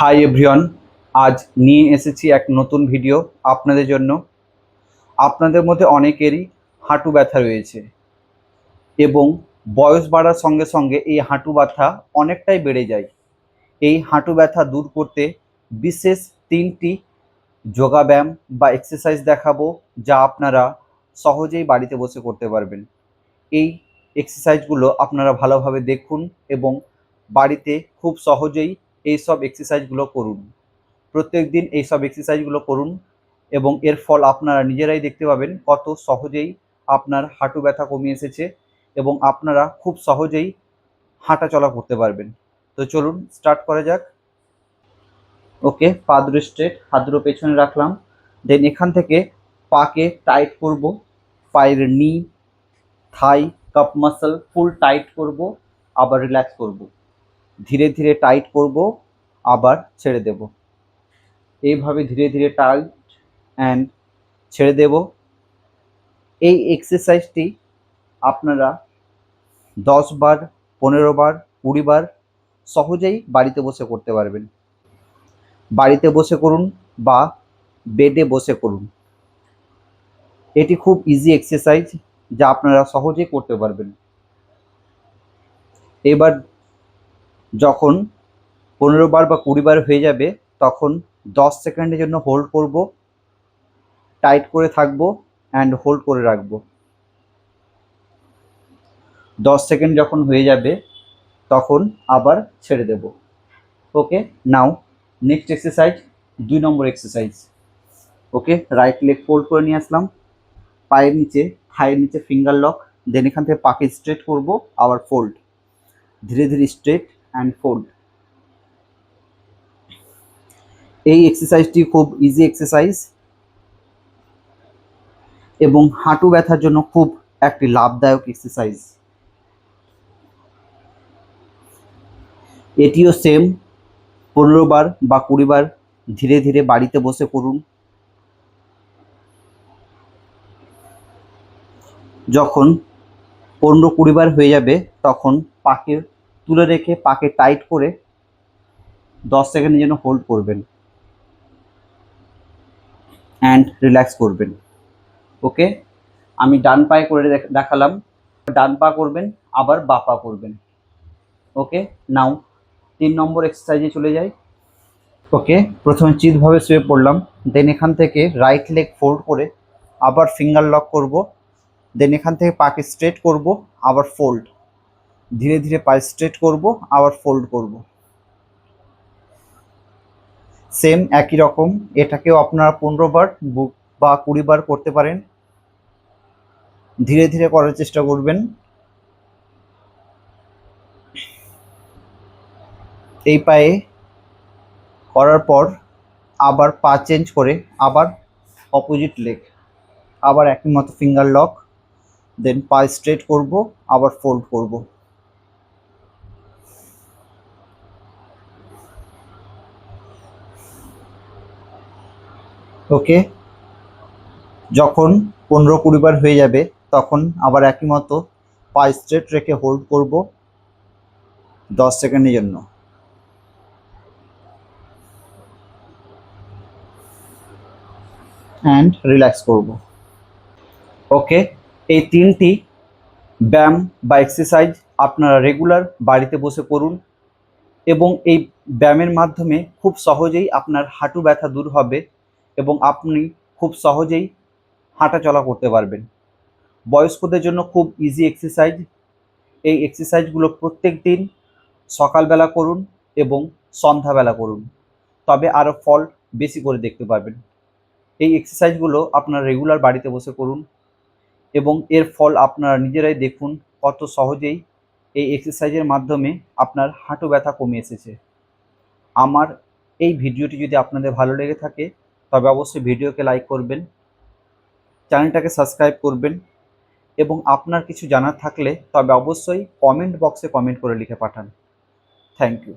Hi everyone, আজ নিয়ে এসেছি এক নতুন ভিডিও আপনাদের জন্য। আপনাদের মধ্যে অনেকেরই হাঁটু ব্যথা রয়েছে এবং বয়স বাড়ার সঙ্গে সঙ্গে এই হাঁটু ব্যথা অনেকটাই বেড়ে যায়। এই হাঁটু ব্যথা দূর করতে বিশেষ তিনটি যোগাব্যায়াম বা এক্সারসাইজ দেখাবো যা আপনারা সহজেই বাড়িতে বসে করতে পারবেন। এই এক্সারসাইজগুলো আপনারা ভালোভাবে দেখুন এবং বাড়িতে খুব সহজেই এই সব এক্সারসাইজগুলো করুন। প্রত্যেক দিন এই সব এক্সারসাইজগুলো করুন এবং এর ফল আপনারা নিজেরাই দেখতে পাবেন কত সহজেই আপনার হাঁটু ব্যথা কমে এসেছে এবং আপনারা খুব সহজেই হাঁটা চলা করতে পারবেন। তো চলুন স্টার্ট করা যাক। ওকে, পা দুটো স্ট্রেট হাত দুটো পেছনে রাখলাম। দেন এখান থেকে পাকে টাইট করব, পায়ের knee thigh calf muscle full tight করব, আবার রিল্যাক্স করব। ধীরে ধীরে টাইট করব, আবার ছেড়ে দেব। এইভাবে ধীরে ধীরে টাইট অ্যান্ড ছেড়ে দেব। এই এক্সারসাইজটি আপনারা দশ বার, পনেরো বার, কুড়ি বার সহজেই বাড়িতে বসে করতে পারবেন। বাড়িতে বসে করুন বা বেডে বসে করুন। এটি খুব ইজি এক্সারসাইজ যা আপনারা সহজেই করতে পারবেন। এবার যখন পনেরো বার বা কুড়ি বার হয়ে যাবে, তখন দশ সেকেন্ডের জন্য হোল্ড করব টাইট করে থাকব অ্যান্ড হোল্ড করে রাখব। দশ সেকেন্ড যখন হয়ে যাবে, তখন আবার ছেড়ে দেব। ওকে নাও নেক্সট এক্সারসাইজ দুই number exercise okay right leg fold করে নিয়ে আসলাম। পায়ের নিচে থায়ের নিচে ফিঙ্গার লক দেন এখান থেকে পাকে স্ট্রেট করব, আবার ফোল্ড ধীরে ধীরে স্ট্রেট অ্যান্ড ফোল্ড এই এক্সারসাইজটি খুব ইজি এক্সারসাইজ এবং হাঁটু ব্যথার জন্য খুব একটি লাভদায়ক এক্সারসাইজ এটিও সেম পনেরো বার বা কুড়ি বার ধীরে ধীরে বাড়িতে বসে করুন। যখন পনেরো কুড়ি বার হয়ে যাবে, তখন পাকে তুলে রেখে পাকে টাইট করে দশ সেকেন্ডের জন্য হোল্ড করবেন অ্যান্ড রিল্যাক্স করবেন। ওকে আমি ডান পায়ে করে দেখ- দেখালাম। ডান পা করবেন, আবার বা পা করবেন। ওকে নাও তিন নম্বর এক্সারসাইজে চলে যাই। ওকে প্রথমে চিতভাবে শুয়ে পড়লাম। দেন এখান থেকে রাইট লেগ ফোল্ড করে আবার ফিঙ্গার লক করব। দেন এখান থেকে পাকে স্ট্রেট করব, আবার ফোল্ড ধীরে ধীরে পায়ে স্ট্রেট করব, আবার ফোল্ড করব। সেম একই রকম, এটাকেও আপনারা পনেরো বার বু- বা কুড়ি বার করতে পারেন। ধীরে ধীরে করার চেষ্টা করবেন। এই পায়ে করার পর আবার পা চেঞ্জ করে আবার অপোজিট লেগ আবার একই মতো ফিঙ্গার লক দেন পা স্ট্রেট করব, আবার ফোল্ড করব। ওকে? যখন পনেরো কুড়ি বার হয়ে যাবে, তখন আবার একই মতো পা স্ট্রেট রেখে হোল্ড করব দশ সেকেন্ডের জন্য। অ্যান্ড রিল্যাক্স করব। ওকে? এই তিনটি ব্যায়াম বা এক্সারসাইজ আপনারা রেগুলার বাড়িতে বসে করুন এবং এই ব্যায়ামের মাধ্যমে খুব সহজেই আপনার হাঁটু ব্যথা দূর হবে। এবং আপনি খুব সহজেই হাঁটা চলা করতে পারবেন। বয়স্কদের জন্য খুব ইজি এক্সারসাইজ এই এক্সারসাইজগুলো প্রত্যেক দিন সকালবেলা করুন এবং সন্ধ্যাবেলা করুন। তবে আরও ফল বেশি করে দেখতে পারবেন। এই এক্সারসাইজগুলো আপনারা রেগুলার বাড়িতে বসে করুন এবং এর ফল আপনারা নিজেরাই দেখুন কত সহজেই এই এক্সারসাইজের মাধ্যমে আপনার হাঁটু ব্যথা কমে এসেছে। আমার এই ভিডিওটি যদি আপনাদের ভালো লেগে থাকে তবে অবশ্যই ভিডিওকে লাইক করবেন চ্যানেলটাকে সাবস্ক্রাইব করবেন এবং আপনার কিছু জানার থাকলে তবে অবশ্যই কমেন্ট বক্সে কমেন্ট করে লিখে পাঠান। Thank you